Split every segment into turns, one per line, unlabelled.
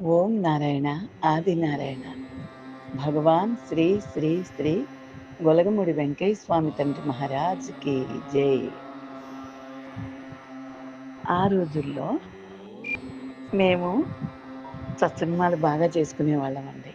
ఓం నారాయణ ఆది నారాయణ. భగవాన్ శ్రీ శ్రీ శ్రీ గొలగముడి వెంకయ్య స్వామి తండ్రి మహారాజ్కి జై. ఆ రోజుల్లో మేము సత్సంగాలు బాగా చేసుకునే వాళ్ళం అండి.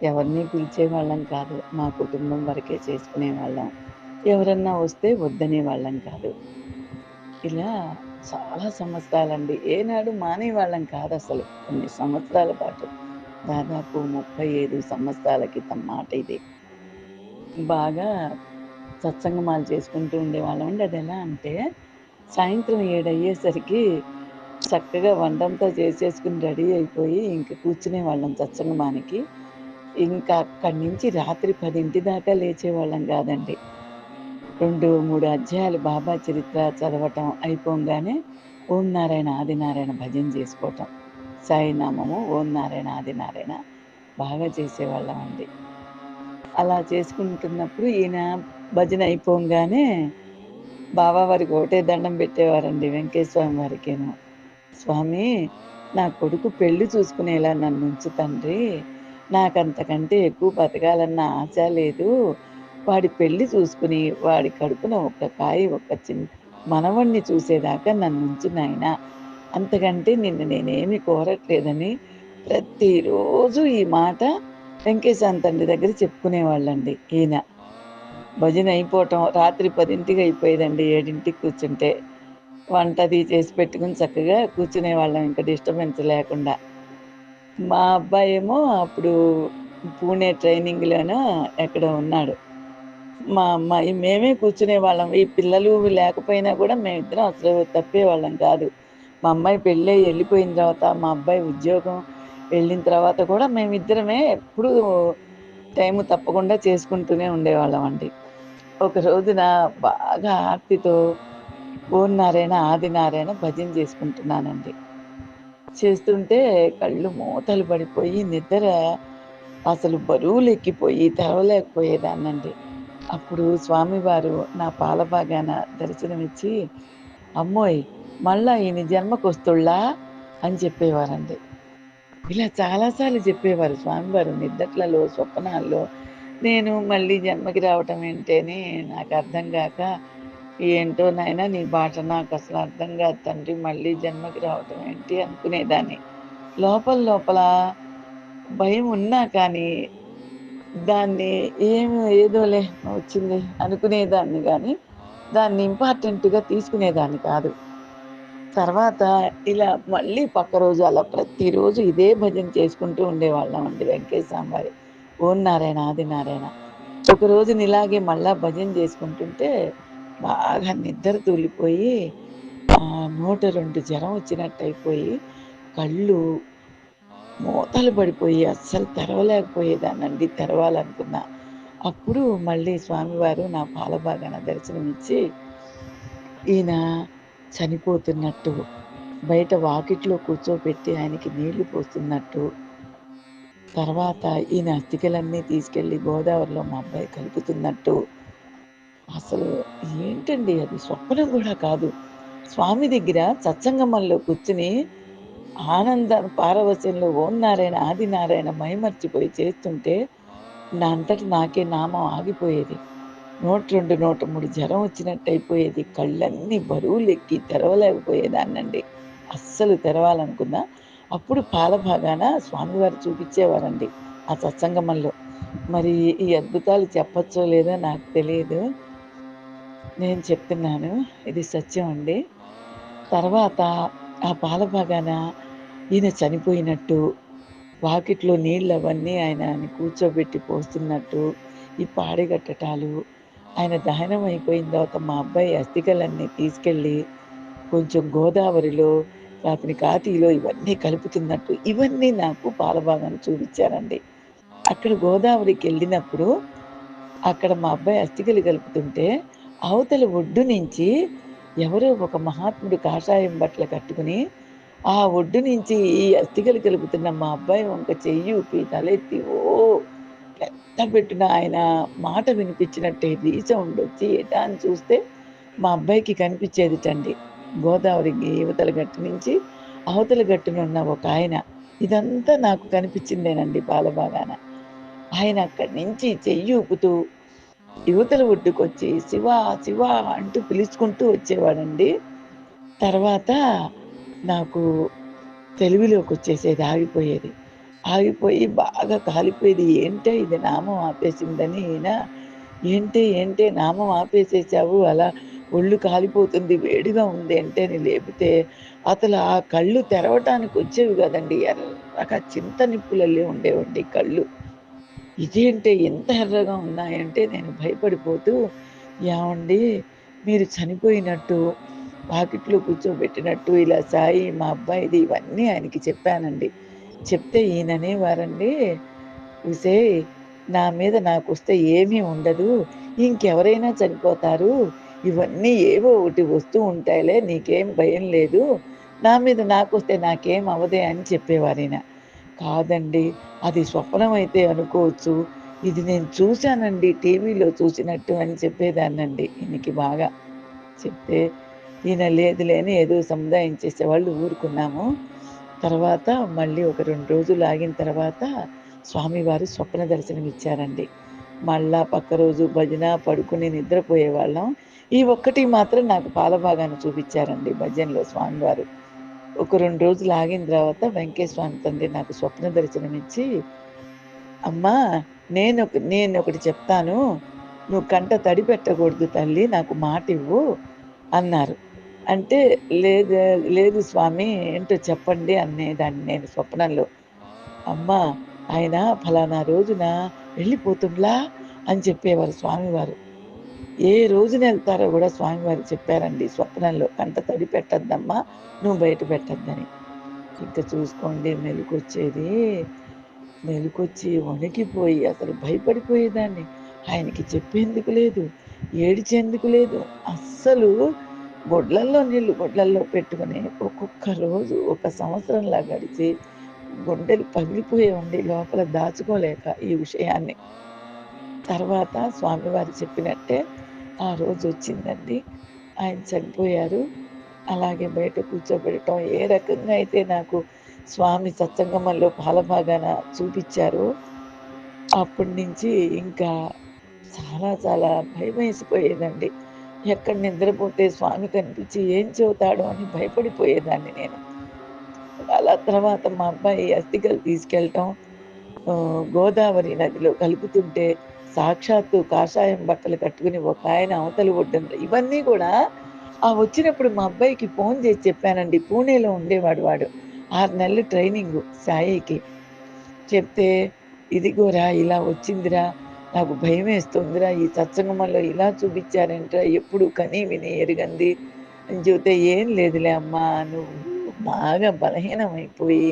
ఎవరిని పిలిచే వాళ్ళం కాదు మా కుటుంబం వరకే చేసుకునే వాళ్ళం ఎవరన్నా వస్తే వద్దనే వాళ్ళం కాదు. ఇలా చాలా సంవత్సరాలండి. ఏనాడు మానేవాళ్ళం కాదు అసలు కొన్ని సంవత్సరాల పాటు. దాదాపు ముప్పై ఐదు సంవత్సరాల క్రితం మాట ఇది. బాగా సత్సంగమాలు చేసుకుంటూ ఉండేవాళ్ళం. అండి అది ఎలా అంటే సాయంత్రం ఏడయ్యేసరికి చక్కగా వంటంతా చేసేసుకుని రెడీ అయిపోయి ఇంక కూర్చునే వాళ్ళం సత్సంగమానికి. ఇంకా అక్కడి నుంచి రాత్రి పదింటి దాకా లేచేవాళ్ళం కాదండి. రెండు మూడు అధ్యాయాలు బాబా చరిత్ర చదవటం అయిపోగానే ఓం నారాయణ ఆదినారాయణ భజన చేసుకోవటం. సాయినామము ఓం నారాయణ ఆదినారాయణ బాగా చేసేవాళ్ళం అండి. అలా చేసుకుంటున్నప్పుడు ఈయన భజన అయిపోగానే బాబా వారికి ఒకటే దండం పెట్టేవారండి వెంకటేశ్వరం వారికేను స్వామి నా కొడుకు పెళ్ళి చూసుకునేలా నన్ను ఉంచు తండ్రి. నాకంతకంటే ఎక్కువ బతకాలన్న ఆశ లేదు. వాడి పెళ్ళి చూసుకుని వాడి కడుపున ఒక్క కాయ ఒక్క చిన్న మనవణ్ణి చూసేదాకా నన్ను ఉంచు నాయన. అంతకంటే నిన్ను నేనేమి కోరట్లేదని ప్రతిరోజు ఈ మాట వెంకటేశ్వర తండ్రి దగ్గర చెప్పుకునేవాళ్ళండి ఈయన. భజన అయిపోవటం రాత్రి పదింటికి అయిపోయేదండి ఏడింటికి కూర్చుంటే. వంట అది చేసి పెట్టుకుని చక్కగా కూర్చునే వాళ్ళం ఇంకా డిస్టర్బెన్స్ లేకుండా. మా అబ్బాయేమో అప్పుడు పూణే ట్రైనింగ్లోనో ఎక్కడ ఉన్నాడు. మా అమ్మాయి మేమే కూర్చునే వాళ్ళం. ఈ పిల్లలు లేకపోయినా కూడా మేమిద్దరం అసలు తప్పేవాళ్ళం కాదు. మా అమ్మాయి పెళ్ళి వెళ్ళిపోయిన తర్వాత మా అబ్బాయి ఉద్యోగం వెళ్ళిన తర్వాత కూడా మేమిద్దరమే ఎప్పుడు టైం తప్పకుండా చేసుకుంటూనే ఉండేవాళ్ళం అండి. ఒక రోజున బాగా ఆర్తితో ఓం నారాయణ ఆది నారాయణ భజన చేసుకుంటున్నానండి. చేస్తుంటే కళ్ళు మూతలు పడిపోయి నిద్ర అసలు బరువులు ఎక్కిపోయి తెరవలేకపోయేదాన్నండి. అప్పుడు స్వామివారు నా పాలభాగాన దర్శనమిచ్చి అమ్మోయ్ మళ్ళా ఈయన జన్మకొస్తుళ్ళా? అని చెప్పేవారండి. ఇలా చాలాసార్లు చెప్పేవారు స్వామివారు నిద్దట్లలో స్వప్నాల్లో నేను మళ్ళీ జన్మకి రావటం ఏంటని నాకు అర్థం కాక ఏంటో నాయన నీ భాష నాకు అసలు అర్థం కాదు తండ్రి మళ్ళీ జన్మకి రావటం ఏంటి అనుకునేదాన్ని. లోపల లోపల భయం ఉన్నా కానీ దాన్ని ఏమి ఏదోలే వచ్చింది అనుకునేదాన్ని కానీ దాన్ని ఇంపార్టెంట్గా తీసుకునేదాన్ని కాదు. తర్వాత ఇలా మళ్ళీ పక్క రోజు అలా ప్రతిరోజు ఇదే భజన చేసుకుంటూ ఉండేవాళ్ళం అండి వెంకటేశ్వర వారి ఓం నారాయణ ఆది నారాయణ. ఒక రోజున ఇలాగే మళ్ళా భజన చేసుకుంటుంటే బాగా నిద్ర తూలిపోయి నూట రెండు జ్వరం వచ్చినట్టు అయిపోయి కళ్ళు మూతలు పడిపోయి అస్సలు తెరవలేకపోయేదానండి తెరవాలనుకున్నా. అప్పుడు మళ్ళీ స్వామివారు నా పాలభాగాన దర్శనమిచ్చి ఈయన చనిపోతున్నట్టు బయట వాకిట్లో కూర్చోబెట్టి ఆయనకి నీళ్ళు పోస్తున్నట్టు తర్వాత ఈయన అస్థికలన్నీ తీసుకెళ్ళి గోదావరిలో మా అబ్బాయి కలుపుతున్నట్టు. అసలు ఏంటండి అది? స్వప్నం కూడా కాదు. స్వామి దగ్గర సత్సంగమంలో కూర్చుని ఆనంద పారవశ్యంలో ఓం నారాయణ ఆది నారాయణ మైమర్చిపోయి చేస్తుంటే నా అంతటి నాకే నామం ఆగిపోయేది. నూట రెండు నూట మూడు జ్వరం వచ్చినట్టు అయిపోయేది కళ్ళన్నీ బరువులు ఎక్కి తెరవలేకపోయేదాన్నండి. అస్సలు తెరవాలనుకున్నా అప్పుడు పాలభాగాన స్వామివారు చూపించేవారండి ఆ సత్సంగమంలో. మరి ఈ అద్భుతాలు చెప్పచ్చో లేదో నాకు తెలియదు. నేను చెప్తున్నాను ఇది సత్యం అండి. తర్వాత ఆ పాలభాగాన ఈయన చనిపోయినట్టు వాకిట్లో నీళ్ళు అవన్నీ ఆయన కూర్చోబెట్టి పోస్తున్నట్టు ఈ పాడిగట్టటాలు. ఆయన దహనం అయిపోయిన తర్వాత మా అబ్బాయి అస్థికలన్నీ తీసుకెళ్ళి కొంచెం గోదావరిలో అతని కాతీలో ఇవన్నీ కలుపుతున్నట్టు ఇవన్నీ నాకు పాలభాగాన్ని చూపించారండి. అక్కడ గోదావరికి వెళ్ళినప్పుడు అక్కడ మా అబ్బాయి అస్థికలు కలుపుతుంటే అవతల ఒడ్డు నుంచి ఎవరో ఒక మహాత్ముడు కాషాయం బట్టలు కట్టుకుని ఆ ఒడ్డు నుంచి ఈ అస్థికలు కలుపుతున్న మా అబ్బాయి వంక చెయ్యి ఊపి తలెత్తి ఓ! పెద్ద పెట్టిన ఆయన మాట వినిపించినట్టే రీసౌండ్ వచ్చి ఎటా అని చూస్తే మా అబ్బాయికి కనిపించేది టండి గోదావరి యువతల గట్టు నుంచి అవతల గట్టునున్న ఒక ఆయన. ఇదంతా నాకు కనిపించిందేనండి బాలబాగాన ఆయన అక్కడి నుంచి చెయ్యి ఊపుతూ యువతల ఒడ్డుకొచ్చి శివ శివ అంటూ పిలుచుకుంటూ వచ్చేవాడండి. తర్వాత నాకు తెలివిలోకి వచ్చేసేది ఆగిపోయేది. ఆగిపోయి బాగా కాలిపోయేది. ఏంటే ఇది నామం ఆపేసిందని ఈయన ఏంటి ఏంటి నామం ఆపేసేసావు? అలా ఒళ్ళు కాలిపోతుంది వేడిగా ఉంది అంటే అని లేపితే అసలు ఆ కళ్ళు తెరవటానికి వచ్చేవి కదండి. ఎర్రగా చింత నిప్పులల్లే ఉండేవండి కళ్ళు. ఇదేంటే ఎంత ఎర్రగా ఉన్నాయంటే నేను భయపడిపోతూ ఏమండి మీరు చనిపోయినట్టు పాకెట్లో కూర్చోబెట్టినట్టు ఇలా సాయి మా అబ్బాయిది ఇవన్నీ ఆయనకి చెప్పానండి. చెప్తే ఈయననేవారండి ఉసే నా మీద నాకు వస్తే ఏమీ ఉండదు ఇంకెవరైనా చనిపోతారు ఇవన్నీ ఏవో ఒకటి వస్తూ ఉంటాయిలే నీకేం భయం లేదు నా మీద నాకు వస్తే నాకేం అవదే అని చెప్పేవారైన కాదండి అది స్వప్నం అయితే అనుకోవచ్చు ఇది నేను చూశానండి టీవీలో చూసినట్టు అని చెప్పేదాన్నండి ఈయనకి బాగా. చెప్తే ఈయన లేదు లేని ఏదో సముదాయం చేసేవాళ్ళు ఊరుకున్నాము. తర్వాత మళ్ళీ ఒక రెండు రోజులు ఆగిన తర్వాత స్వామివారు స్వప్న దర్శనం ఇచ్చారండి మళ్ళా పక్క రోజు భజన పడుకుని నిద్రపోయేవాళ్ళం. ఈ ఒక్కటి మాత్రం నాకు పాలభాగాన్ని చూపించారండి భజనలో స్వామివారు. ఒక రెండు రోజులు ఆగిన తర్వాత వెంకటేశ్వర తండ్రి నాకు స్వప్న దర్శనం ఇచ్చి అమ్మా నేను నేను ఒకటి చెప్తాను. నువ్వు కంట తడి పెట్టకూడదు తల్లి నాకు మాట ఇవ్వు అన్నారు. అంటే లేదు లేదు స్వామి ఏంటో చెప్పండి అనేదాన్ని నేను స్వప్నంలో. అమ్మ ఆయన ఫలానా రోజున వెళ్ళిపోతుండ్లా అని చెప్పేవారు స్వామివారు. ఏ రోజున వెళ్తారో కూడా స్వామివారు చెప్పారండి స్వప్నంలో. కంట తడి పెట్టద్దమ్మా నువ్వు బయట పెట్టద్దని. ఇంకా చూసుకోండి మెలుకొచ్చేది మెలుకొచ్చి వణికిపోయి అసలు భయపడిపోయేదాన్ని. ఆయనకి చెప్పేందుకు లేదు ఏడిచేందుకు లేదు. అస్సలు గొడ్లల్లో నీళ్ళు గొడ్లల్లో పెట్టుకుని ఒక్కొక్క రోజు ఒక సంవత్సరంలా గడిచి గుండెలు పగిలిపోయేవండి లోపల దాచుకోలేక ఈ విషయాన్ని. తర్వాత స్వామివారు చెప్పినట్టే ఆ రోజు వచ్చిందండి. ఆయన చనిపోయారు. అలాగే బయట కూర్చోబెట్టడం ఏ రకంగా అయితే నాకు స్వామి సత్సంగమంలో పాలభాగాన చూపించారో అప్పటి నుంచి ఇంకా చాలా చాలా భయం వేసిపోయేదండి ఎక్కడ నిద్రపోతే స్వామి కనిపించి ఏం చెబుతాడు అని భయపడిపోయేదాన్ని నేను. అలా తర్వాత మా అబ్బాయి అస్థికలు తీసుకెళ్ళటం గోదావరి నదిలో కలుపుతుంటే సాక్షాత్తు కాషాయం బట్టలు కట్టుకుని ఒక ఆయన అవతలు ఒడ్డున ఇవన్నీ కూడా ఆ వచ్చినప్పుడు మా అబ్బాయికి ఫోన్ చేసి చెప్పానండి. పూణేలో ఉండేవాడు వాడు. ఆరు నెలలు ట్రైనింగ్ సాయికి. చెప్తే ఇదిగోరా ఇలా వచ్చిందిరా. నాకు భయం వేస్తుందిరా. ఈ సత్సంగంలో ఇలా చూపించారంట ఎప్పుడు కనీ విని ఎరగంది. అని చెబితే ఏం లేదులే అమ్మా నువ్వు బాగా బలహీనమైపోయి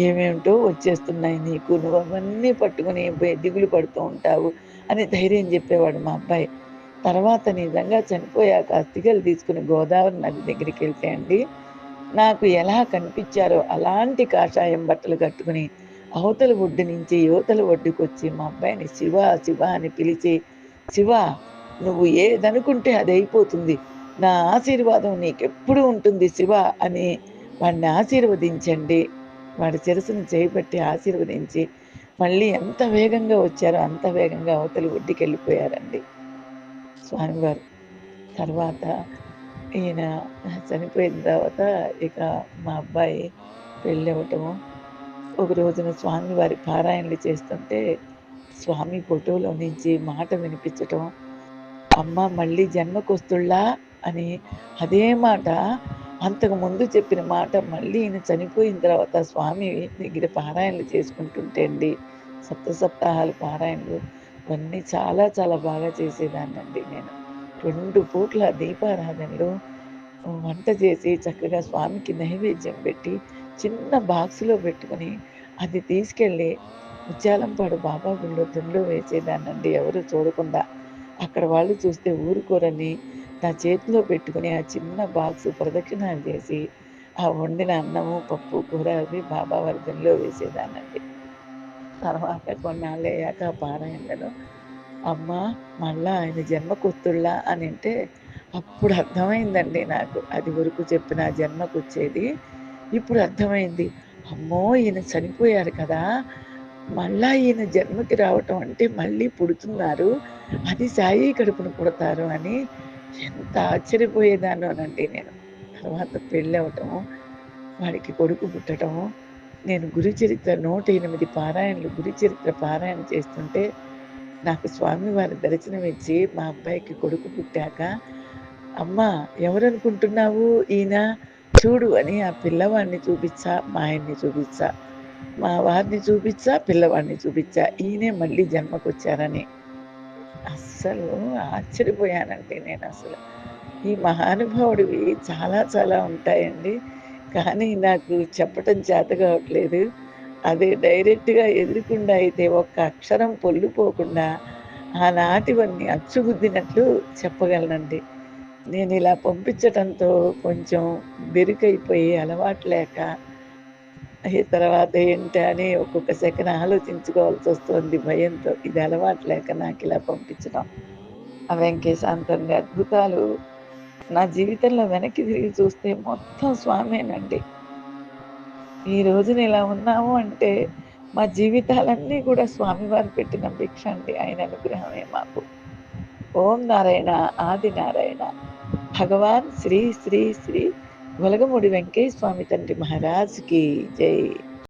ఏమేమిటో వచ్చేస్తున్నాయి నీకు. నువ్వు అవన్నీ పట్టుకుని దిగులు పడుతూ ఉంటావు అని ధైర్యం చెప్పేవాడు మా అబ్బాయి. తర్వాత నిజంగా చనిపోయాక అస్థికలు తీసుకుని గోదావరి నది దగ్గరికి వెళ్తే అండి నాకు ఎలా కనిపించారో అలాంటి కాషాయం బట్టలు కట్టుకుని అవతల ఒడ్డు నుంచి యువతల ఒడ్డుకు వచ్చి మా అబ్బాయిని శివ శివ అని పిలిచి శివ నువ్వు ఏదనుకుంటే అది అయిపోతుంది నా ఆశీర్వాదం నీకెప్పుడు ఉంటుంది శివ అని వాడిని ఆశీర్వదించండి. వాడి శిరస్సును చేపట్టి ఆశీర్వదించి మళ్ళీ ఎంత వేగంగా వచ్చారో అంత వేగంగా అవతలి ఒడ్డుకి వెళ్ళిపోయారండి స్వామివారు తర్వాత ఈయన చనిపోయిన తర్వాత ఇక మా అబ్బాయి పెళ్ళి అవ్వటము ఒక రోజున స్వామివారి పారాయణలు చేస్తుంటే స్వామి ఫోటోలో నుంచి మాట వినిపించటం అమ్మ మళ్ళీ జన్మకొస్తుళ్ళా? అని అదే మాట అంతకు ముందు చెప్పిన మాట మళ్ళీ ఈయన చనిపోయిన తర్వాత స్వామి దగ్గర పారాయణలు చేసుకుంటుంటే అండి సప్త సప్తాహాలు పారాయణలు ఇవన్నీ చాలా చాలా బాగా చేసేదాన్నండి నేను. రెండు పూట్ల దీపారాధనలు వంట చేసి చక్కగా స్వామికి నైవేద్యం పెట్టి చిన్న బాక్స్లో పెట్టుకుని అది తీసుకెళ్ళి ముత్యాలంపాడు బాబా గుళ్ళో దుండ్లో వేసేదానండి ఎవరు చూడకుండా. అక్కడ వాళ్ళు చూస్తే ఊరుకోరని నా చేతిలో పెట్టుకుని ఆ చిన్న బాక్స్ ప్రదక్షిణాలు చేసి ఆ వండిన అన్నము పప్పు కూర అవి బాబా వర్గంలో వేసేదానండి తర్వాత కొన్నాళ్ళు అయ్యాక పారాయణలో అమ్మ మళ్ళా ఆయన జన్మకొత్తుళ్ళ అని అంటే అప్పుడు అర్థమైందండి నాకు అది వరకు చెప్పిన జన్మకు వచ్చేది ఇప్పుడు అర్థమైంది. అమ్మో ఈయన చనిపోయారు కదా. మళ్ళా ఈయన జన్మకి రావటం అంటే మళ్ళీ పుడుతున్నారు. అది సాయి కడుపును పుడతారు అని ఎంత ఆశ్చర్యపోయేదాన్నోనండి నేను. తర్వాత పెళ్ళి అవటం వాడికి కొడుకు పుట్టడం నేను గురుచరిత్ర నూట ఎనిమిది పారాయణలు గురుచరిత్ర పారాయణ చేస్తుంటే నాకు స్వామివారి దర్శనం ఇచ్చి మా అబ్బాయికి కొడుకు పుట్టాక అమ్మ ఎవరనుకుంటున్నావు ఈయన? చూడు అని ఆ పిల్లవాడిని చూపించా మా ఆయన్ని చూపించా మా వారిని చూపించా పిల్లవాడిని చూపించా ఈయనే మళ్ళీ జన్మకొచ్చారని. అస్సలు ఆశ్చర్యపోయానండి నేను అసలు. ఈ మహానుభావుడివి చాలా చాలా ఉంటాయండి. కానీ నాకు చెప్పటం చేత కావట్లేదు. అది డైరెక్ట్గా ఎదురుకుండా అయితే ఒక్క అక్షరం పొల్లుపోకుండా ఆనాటివన్నీ అచ్చుగుద్దినట్లు చెప్పగలనండి. నేను ఇలా పంపించటంతో కొంచెం బెరుకైపోయి అలవాటు లేక తర్వాత ఏంటి అని ఒక్కొక్క సెకండ్ ఆలోచించుకోవాల్సి వస్తుంది భయంతో. ఇది అలవాటు లేక నాకు ఇలా పంపించడం ఆ వెంకటేశాంతంగా అద్భుతాలు నా జీవితంలో వెనక్కి తిరిగి చూస్తే మొత్తం స్వామేనండి. ఈ రోజున ఇలా ఉన్నాము అంటే మా జీవితాలన్నీ కూడా స్వామివారు పెట్టిన భిక్ష అండి. ఆయన అనుగ్రహమే మాకు. ఓం నారాయణ ఆది నారాయణ. భగవాన్ శ్రీ శ్రీ శ్రీ వలగముడి వెంకయ్య స్వామి తండ్రి మహారాజ్కి జై.